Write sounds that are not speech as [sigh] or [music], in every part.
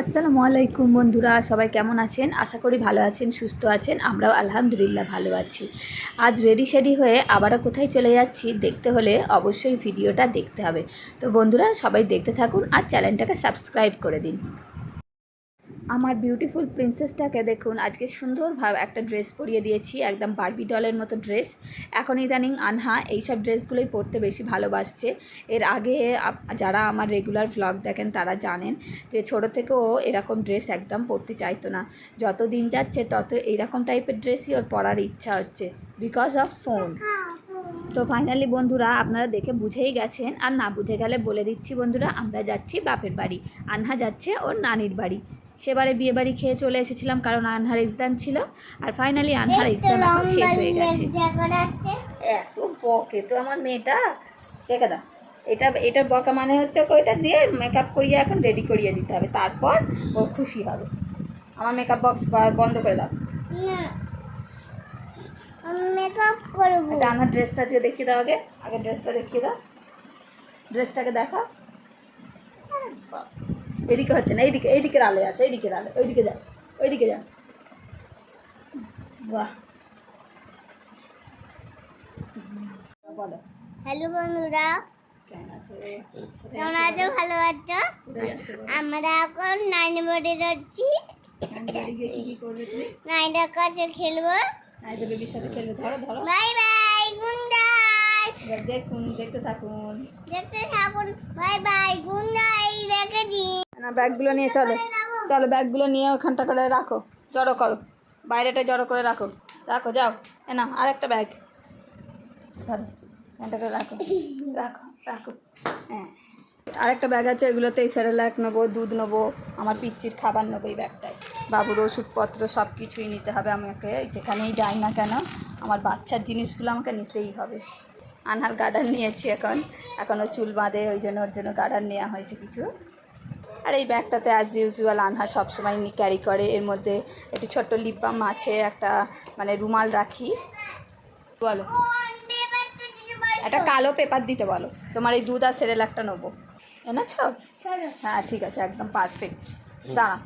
আসসালামু আলাইকুম বন্ধুরা, সবাই কেমন আছেন? আশা করি ভালো আছেন, সুস্থ আছেন, আমরাও আলহামদুলিল্লাহ ভালো আছি। আজ রেডি শেডি হয়ে আবারও কোথায় চলে যাচ্ছি দেখতে হলে অবশ্যই ভিডিওটা দেখতে হবে। তো বন্ধুরা, সবাই দেখতে থাকুন আর চ্যানেলটাকে সাবস্ক্রাইব করে দিন। আমার বিউটিফুল প্রিন্সেসটাকে দেখুন, আজকে সুন্দরভাবে একটা ড্রেস পরিয়ে দিয়েছি, একদম বার্বি ডলের মতো ড্রেস এখন ইদানিং আনহা এইসব ড্রেসগুলোই পরতে বেশি ভালোবাসছে। এর আগে যারা আমার রেগুলার ভ্লগ দেখেন তারা জানেন যে ছোটো থেকেও এরকম ড্রেস একদম পরতে চাইতো না। যত দিন যাচ্ছে তত এইরকম টাইপের ড্রেসই ওর পরার ইচ্ছা হচ্ছে বিকজ অফ ফোন তো ফাইনালি বন্ধুরা, আপনারা দেখে বুঝেই গেছেন, আর না বুঝে গেলে বলে দিচ্ছি বন্ধুরা, আমরা যাচ্ছি বাপের বাড়ি। আনহা যাচ্ছে ওর নানির বাড়ি। সেবারে বিয়ে বাড়ি খেয়ে চলে এসেছিলাম কারণ আনহার এক্সাম ছিল। আর ফাইনালি আনহার এক্সাম এখন শেষ হয়ে গেছে। এত বকে তো আমার মেয়েটা দেখে দা এটা এটা বকা মানে হচ্ছে ওকে ওইটা দিয়ে মেকআপ করিয়ে এখন রেডি করিয়ে দিতে হবে। তারপর ও খুশি হবে। আমার মেকআপ বক্স বন্ধ করে দাও। মেকআপ করব। আচ্ছা আমার ড্রেসটা দিয়ে দেখিয়ে দাও আগে। আগে ড্রেসটা দেখিয়ে দাও। ড্রেসটাকে দেখা এদিকে হচ্ছে না এইদিকে এইদিকের আলোয় আছে এইদিকের আলো ওইদিকে যা ওইদিকে যা। বাহ। বলো। হ্যালো বন্ধুরা কেমন আছো? ভালো আছো? যাচ্ছো? আমরা এখন নাইন বোর্ডে যাচ্ছি। বাড়ি তুমি? নাইনের কাছে খেলব। নাইজা বেবির সাথে খেলবে। ধরো ধরো। বাই বাই গুড দেখুন দেখতে থাকুন। দেখতে থাকুন। বাই বাই গুড নাইট রেখে দিন। না, ব্যাগগুলো নিয়ে চলো। চলো, ব্যাগগুলো নিয়ে ওখানটা করে রাখো। জড়ো করো। বাইরেটা জড়ো করে রাখো। রাখো, যাও। এ না আর একটা ব্যাগ। ধরো এখানটা করে রাখো। রাখো রাখো। হ্যাঁ। আরেকটা ব্যাগ আছে এগুলোতে স্যারেলাক নেব, দুধ নেব, আমার পিচ্চির খাবার নেব এই ব্যাগটায়। বাবুর ওষুধপত্র সব কিছুই নিতে হবে আমাকে যেখানেই যাই না কেন, আমার বাচ্চার জিনিসগুলো আমাকে নিতেই হবে। আনহার গার্ডার নিয়েছি এখন। এখনও চুল বাঁধে, ওই জন্য ওর জন্য গার্ডার নেওয়া হয়েছে কিছু। আর এই ব্যাগটাতে অ্যাজ ইউজুয়াল আনহা সবসময় ক্যারি করে। এর মধ্যে একটু ছোট্ট লিপ বাম আছে একটা মানে রুমাল রাখি। বলো। একটা কালো পেপার দিতে বলো। তোমার এই দুধ আর সেরেলাকটা নেব। এনেছ? হ্যাঁ ঠিক আছে একদম পারফেক্ট দাঁড়া।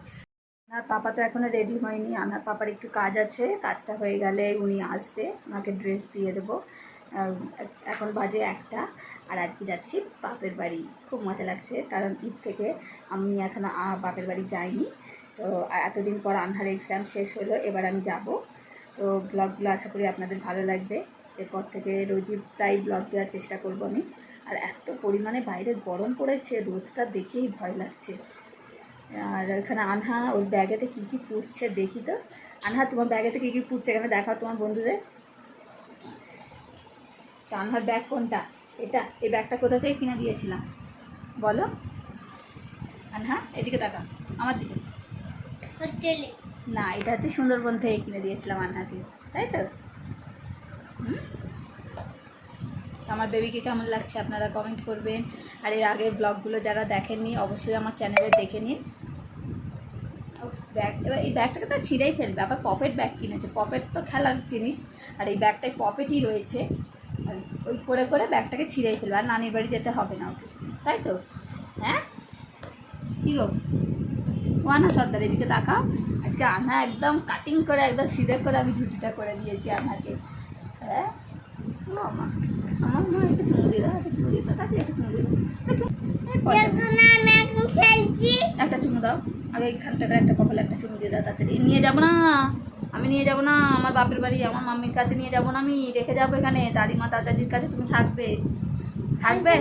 আর পাপা তো এখনও রেডি হয়নি। আনার পাপার একটু কাজ আছে। কাজটা হয়ে গেলে উনি আসবে। ওনাকে ড্রেস দিয়ে দেবো। এখন বাজে একটা। আর আজকে যাচ্ছি বাপের বাড়ি। খুব মজা লাগছে, কারণ ঈদ থেকে আমি এখনও বাপের বাড়ি যাইনি। তো এতদিন পর আনহার এক্সাম শেষ হলো, এবার আমি যাব। তো ব্লগগুলো আশা করি আপনাদের ভালো লাগবে। এরপর থেকে রোজই প্রায় ব্লগ দেওয়ার চেষ্টা করব আমি। আর এত পরিমাণে বাইরে গরম পড়েছে, রোদটা দেখেই ভয় লাগছে। আর এখানে আনহা, ওর ব্যাগেতে কী কী পুড়ছে দেখি তো। আনহা, তোমার ব্যাগেতে কী কী পুড়ছে এখানে দেখাও তোমার বন্ধুদের। তো আনহার ব্যাগ কোনটা? এটা এই ব্যাগটা কোথা থেকে কিনে দিয়েছিলাম? বলো। আনহা এদিকে দেখা আমার দিকে। হোটেলে। না এটা হচ্ছে সুন্দরবন থেকে কিনে দিয়েছিলাম আনহাকে তাই তো? আমার বেবিকে কেমন লাগছে আপনারা কমেন্ট করবেন। আর এর আগের ব্লগগুলো যারা দেখেননি অবশ্যই আমার চ্যানেলে দেখে নিন। ব্যাগ এবার এই ব্যাগটাকে তো ছিঁড়েই ফেলবে আবার পপেট ব্যাগ কিনেছে। পপেট তো খেলার জিনিস আর এই ব্যাগটায় পপেটই রয়েছে। ওই করে করে ব্যাগটাকে ছিঁড়েই ফেলবে আর নানির বাড়ি যেতে হবে না ওকে। তাই তো? হ্যাঁ? কী গো? ও আনা সর্দার এদিকে তাকাও। আজকে আনা একদম কাটিং করে একদম সিধে করে আমি ঝুটিটা করে দিয়েছি আনাকে। হ্যাঁ? ও আমার মা একটু চুমু দিয়ে দাও একটা চুমু দিয়ে দাও তাকে একটা চুমু দিয়ে দাও। একটা চুমু খেলছি। একটা চুমু দাও। আগে এখানটা করে একটা কপালে একটা চুমু দিয়ে দাও তাড়াতাড়ি। নিয়ে যাব না। আমি নিয়ে যাব না। আমার বাপের বাড়ি আমার মাম্মির কাছে নিয়ে যাব না আমি। রেখে যাব এখানে। দাদিমা দাদাজির কাছে তুমি থাকবে। থাকবে?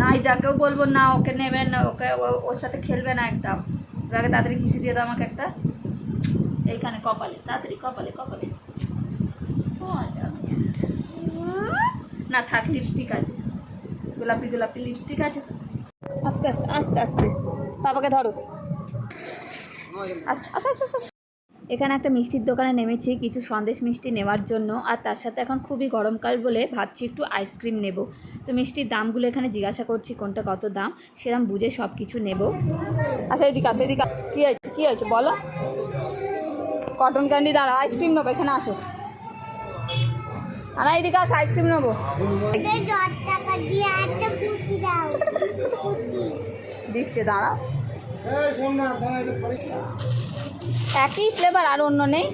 না যাকেও বলব না ওকে নেবেন না ওকে ওর সাথে খেলবে না একদম। আগে তাড়াতাড়ি কিসি দিয়ে দাও আমাকে একটা। এইখানে কপালে তাড়াতাড়ি কপালে কপালে। না। না থাক লিপস্টিক আছে। গোলাপি গোলাপি লিপস্টিক আছে। আস্তে আস্তে আস্তে আস্তে। বাবাকে ধরো। এখানে একটা মিষ্টির দোকানে নেমেছি কিছু সন্দেশ মিষ্টি নেওয়ার জন্য আর তার সাথে এখন খুবই গরমকাল বলে ভাবছি একটু আইসক্রিম নেব। তো মিষ্টির দামগুলো এখানে জিজ্ঞাসা করছি কোনটা কত দাম সেরকম বুঝে সব কিছু নেব। আচ্ছা এদিকে আসো এদিকে কী হয়েছে কী হয়েছে বলো। কটন ক্যান্ডি দাঁড়া আইসক্রিম নেব এখানে আসো। আর এদিকে আসো আইসক্রিম নেব। দিচ্ছে দাঁড়া। একই ফ্লেভার আর অন্য নেই?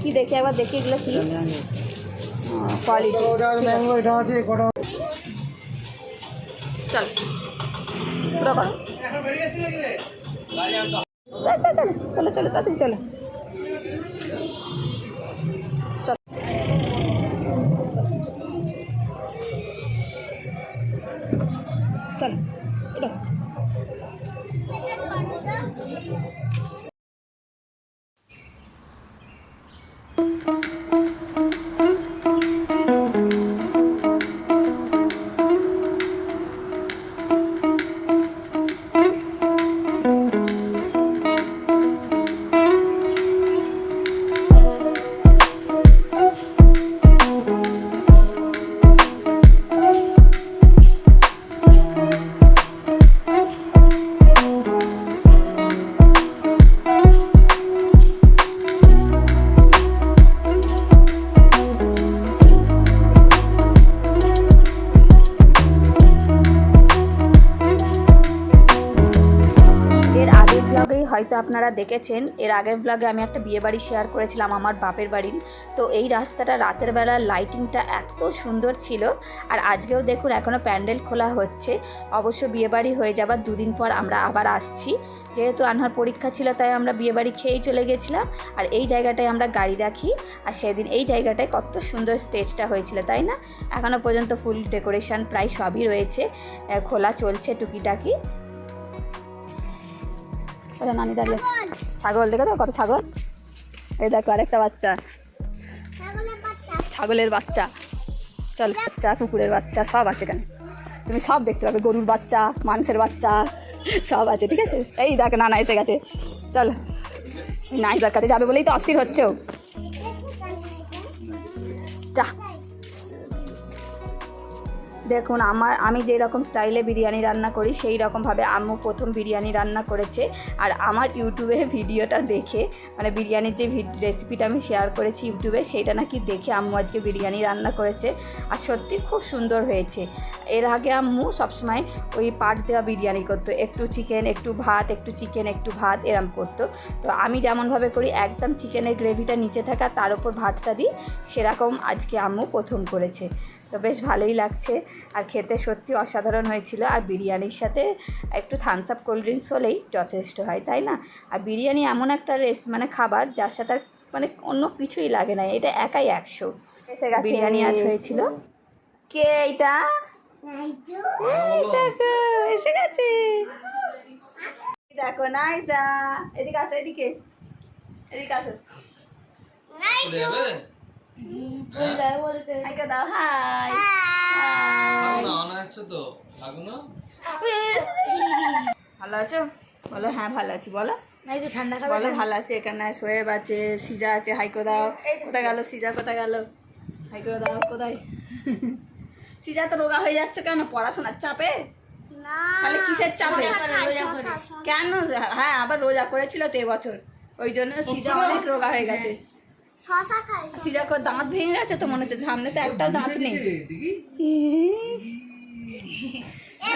কি দেখি একবার দেখি এগুলো কি? চল। চল, চল, চলো চল। আপনারা দেখেছেন, এর আগের ব্লগে আমি একটা বিয়ে বাড়ি শেয়ার করেছিলাম আমার বাপের বাড়ির। তো এই রাস্তাটা রাতের বেলা লাইটিংটা এত সুন্দর ছিল। আর আজকেও দেখুন এখনও প্যান্ডেল খোলা হচ্ছে। অবশ্য বিয়ে বাড়ি হয়ে যাবার দুদিন পর আমরা আবার আসছি। যেহেতু আনহার পরীক্ষা ছিল, তাই আমরা বিয়ে বাড়ি খেয়েই চলে গেছিলাম। আর এই জায়গাটায় আমরা গাড়ি রাখি। আর সেদিন এই জায়গাটায় কত সুন্দর স্টেজটা হয়েছিল, তাই না? এখনও পর্যন্ত ফুল ডেকোরেশন প্রায় সবই রয়েছে। খোলা চলছে টুকিটাকি। ওটা নানি দাঁড়িয়ে ছাগল দেখো তো কত ছাগল? এই দেখো আরেকটা বাচ্চা। ছাগলের বাচ্চা। চল বাচ্চা কুকুরের বাচ্চা, সব আছে এখানে। তুমি সব দেখতে পাবে, গরুর বাচ্চা, মানুষের বাচ্চা, সব আছে, ঠিক আছে? এই দেখ, নানা এসে গেছে। চল, নাইজার কাছে যাবে বলেই তো অস্থির হচ্ছে। দেখুন, আমার, আমি যেই রকম স্টাইলে বিরিয়ানি রান্না করি, সেই রকমভাবে আম্মু প্রথম বিরিয়ানি রান্না করেছে। আর আমার ইউটিউবে [laughs] ভিডিওটা দেখে মানে বিরিয়ানির যে রেসিপিটা আমি শেয়ার করেছি ইউটিউবে সেইটা নাকি দেখে আম্মু আজকে বিরিয়ানি রান্না করেছে। আর সত্যি খুব সুন্দর হয়েছে। এর আগে আম্মু সবসময় ওই পাট দেওয়া বিরিয়ানি করতো। একটু চিকেন একটু ভাত, একটু চিকেন একটু ভাত, এরম করতো। তো আমি যেমনভাবে করি, একদম চিকেনের গ্রেভিটা নিচে থাকা, তার উপর ভাতটা দিই, সেরকম আজকে আম্মু প্রথম করেছে। তো বেশ ভালোই লাগছে। আর খেতে সত্যি অসাধারণ হয়েছিল। আর বিরিয়ানির সাথে একটু থামস আপ কোল্ড ড্রিঙ্কস হলেই যথেষ্ট হয় তাই না? আর বিরিয়ানি এমন একটা রেস মানে খাবার যার সাথে আর মানে অন্য কিছুই লাগে না এটা একাই একশো। বিরিয়ানি আজ হয়েছিল। কে এইটা? দেখো এসে গেছে। দেখো নাইজা। এদিকে আসো এদিকে। এদিকে আসো। দাও হাই তো? ভালো আছো? বলো হ্যাঁ ভালো আছি বলো। ঠান্ডা বলো ভালো আছে এখানে সোয়েব আছে সিজা আছে হাই করে দাও। কোথায় গেল? সিজা কোথায় গেল? হাই করে দাও কোথায়? সিজা তো রোগা হয়ে যাচ্ছে কেন? পড়াশোনার চাপে? তাহলে কিসের চাপে? কেন? হ্যাঁ আবার রোজা করেছিল তো এবছর। ওই জন্য সিজা অনেক রোগা হয়ে গেছে। শশা খাই সিজা করে দাঁত ভেঙে গেছে তো মনে হচ্ছে সামনে তো একটাও দাঁত নেই। দেখি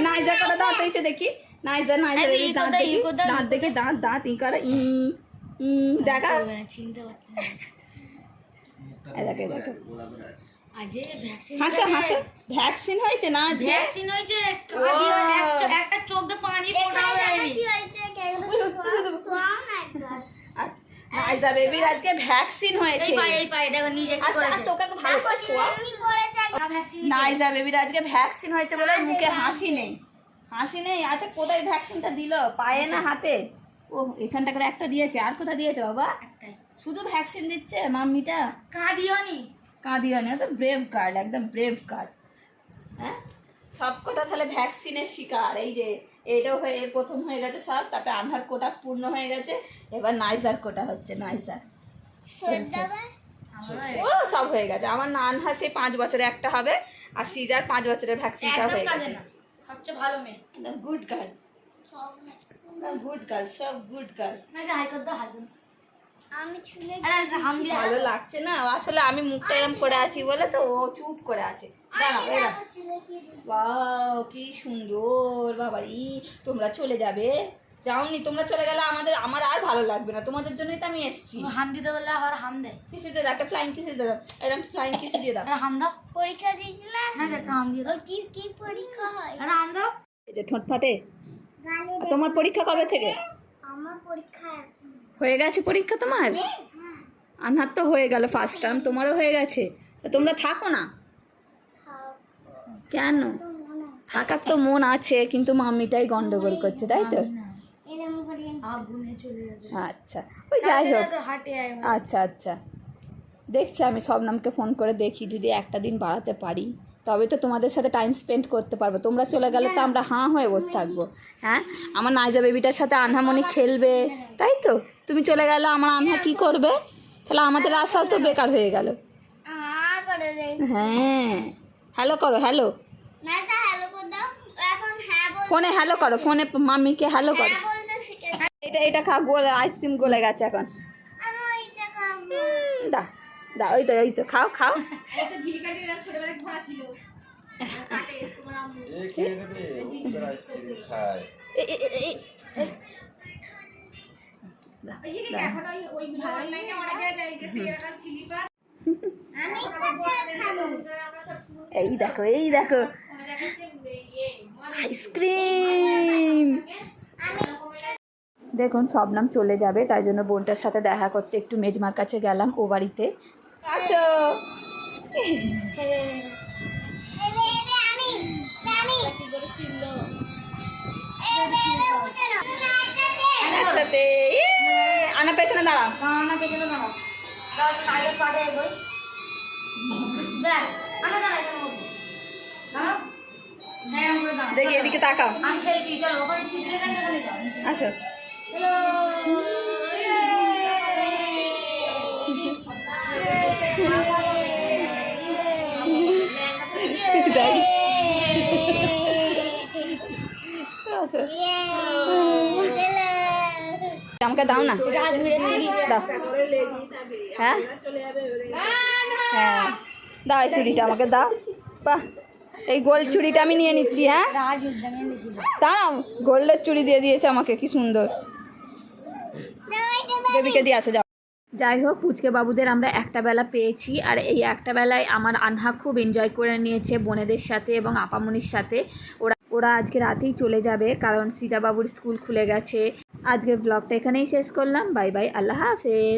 নাইজা করে দাঁত হয়েছে দেখি। নাইজা নাইজা দাঁত দেখি দাঁত দেখে দাঁত দাঁত ই করে ই ই দেখা। চিনতে দেখো দেখো। ভ্যাকসিন হাসো হাসো। ভ্যাকসিন হয়েছে না ভ্যাকসিন হয়েছে একটা চোখ পানি পড়া হয়েছে? আচ্ছা, বেবির আজকে ভ্যাকসিন হয়েছে। এই পায়ে দেখো নিজে কি আচ্ছা করেছে। আচ্ছা, তোকে ভালো করে শোয়া কি করেছে। নাইজা বেবির আজকে ভ্যাকসিন হয়েছে বলে মুখে হাসি নেই। হাসি নেই। আচ্ছা কোথায় ভ্যাকসিনটা দিল? পায়ে না হাতে? ও এখানটা করে একটা দিয়েছে। আর কোথা দিয়েছে বাবা? শুধু ভ্যাকসিন দিচ্ছে মাম্মিটা? কাঁদিওনি। কাঁদিওনি তো ব্রেভ গার্ড একদম ব্রেভ গার্ড হ্যাঁ? সব কটা তাহলে ভ্যাকসিনের শিকার। এই যে এটাও হয়ে এর প্রথম হয়ে গেছে সব তারপরে আনহার কোটা পূর্ণ হয়ে গেছে এবার নাইজার কোটা হচ্ছে নাইজার। ও সব হয়ে গেছে। আমার নান সেই পাঁচ বছরে একটা হবে আর সিজার পাঁচ বছরের ভ্যাকসিনটা হয়ে গেছে। সবচেয়ে ভালো মেয়ে। গুড গার্ল গুড গার্ল সব গুড গার্ল না হাই কর দাও হাই ভালো লাগছে না? আসলে আমি মুখটা এরম করে আছি বলে তো ও চুপ করে আছে। কি ওয়াও কি সুন্দর বাবারি। তোমরা চলে যাবে। যাওনি তোমরা চলে গেলে আমাদের আমার আর ভালো লাগবে না। তোমাদের জন্যই তো আমি এসেছি। হাম দিতে বললে আবার হাম দেয়। কিসে দিয়ে দাও? একটা ফ্লাইং কিসে দিয়ে দাও? এরকম ফ্লাইং কিসে দিয়ে দাও? হাম দাও। পরীক্ষা দিয়েছিলাম না একটা হাম দিয়ে দাও। কি কি পরীক্ষা হয়? একটা হাম দাও। এই যে ঠোঁট ফাটে তোমার পরীক্ষা কবে থেকে? আমার পরীক্ষা। হয়ে গেছে পরীক্ষা তোমার? আনহার তো হয়ে গেল ফার্স্ট টার্ম তোমারও হয়ে গেছে? তা তোমরা থাকো না। কেন। থাকার তো মন আছে, কিন্তু মাম্মিটাই গন্ডগোল করছে, তাই তো? আচ্ছা ওই যাই হোক। আচ্ছা আচ্ছা। দেখছি আমি সব নামকে ফোন করে দেখি, যদি একটা দিন বাড়াতে পারি। তবে তো তোমাদের সাথে টাইম স্পেন্ড করতে পারব। তোমরা চলে গেলে তো আমরা হাঁ হয়ে বসে থাকব। হ্যাঁ? আমার নাইজা বেবিটার সাথে আনহামণি খেলবে। তাই তো? তুমি চলে গেলে আমার আনহা কি করবে? তাহলে আমাদের আশাও তো বেকার হয়ে গেল। হ্যাঁ। হ্যালো করো হ্যালো হ্যাঁ ফোনে হ্যালো করো ফোনে মাম্মিকে হ্যালো করো। হ্যাঁ এটা এটা খা গোলে আইসক্রিম গলে গেছে এখন। দা দা ওই তো ওই তো খাও খাও। এই দেখো এই দেখো। আইসক্রিম। দেখুন সব নাম চলে যাবে তাই জন্য বোনটার সাথে দেখা করতে একটু মেজমার কাছে গেলাম ও বাড়িতে। আসো একসাথে! আনা পেছনে দাঁড়াও। কানা পেছনে দাঁড়াও দাও আগে পাড়ে এগোই ব্যাস আমাকে দাও না। দাও। হ্যাঁ? হ্যাঁ। দাও এই চুড়িটা আমাকে দাও। বাহ। এই গোল্ড চুড়িটা আমি নিয়ে নিচ্ছি হ্যাঁ? দাঁড়াও গোল্ডের চুড়ি দিয়ে দিয়েছে আমাকে কি সুন্দর। দেবীকে দিয়ে আসো যাও। যাই হোক পুচকে বাবুদের আমরা একটা বেলা পেয়েছি আর এই একটা বেলায় আমার আনহা খুব এনজয় করে নিয়েছে বোনেদের সাথে এবং আপামনির সাথে। ওরা ওরা আজকে রাতেই চলে যাবে কারণ সীতা বাবুর স্কুল খুলে গেছে। আজকের ব্লগটা এখানেই শেষ করলাম বাই বাই আল্লাহ হাফেজ